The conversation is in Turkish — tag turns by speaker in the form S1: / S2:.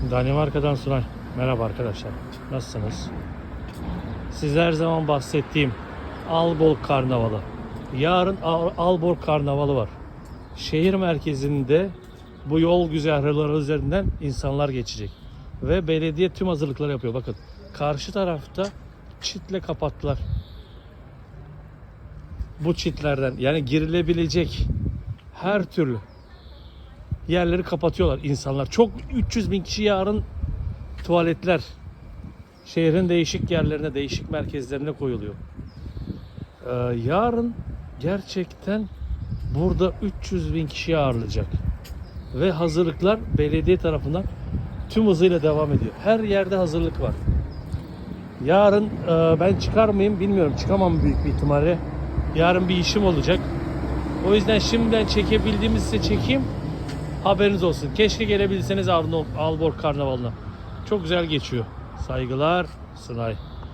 S1: Danimarka'dan Sunay. Merhaba arkadaşlar. Nasılsınız? Size her zaman bahsettiğim Alborg Karnavalı. Yarın Al- Alborg Karnavalı var. Şehir merkezinde bu yol güzergahları üzerinden insanlar geçecek. Ve belediye tüm hazırlıkları yapıyor. Bakın karşı tarafta çitle kapattılar. Bu çitlerden yani girilebilecek her türlü yerleri kapatıyorlar insanlar. Çok 300 bin kişi yarın tuvaletler şehrin değişik yerlerine, değişik merkezlerine koyuluyor. Ee, yarın gerçekten burada 300 bin kişi ağırlayacak. Ve hazırlıklar belediye tarafından tüm hızıyla devam ediyor. Her yerde hazırlık var. Yarın e, ben çıkar mıyım bilmiyorum. Çıkamam büyük bir ihtimalle. Yarın bir işim olacak. O yüzden şimdiden çekebildiğimiz size çekeyim. Haberiniz olsun. Keşke gelebilseniz Arno- Alborg Karnavalı'na. Çok güzel geçiyor. Saygılar Sunay.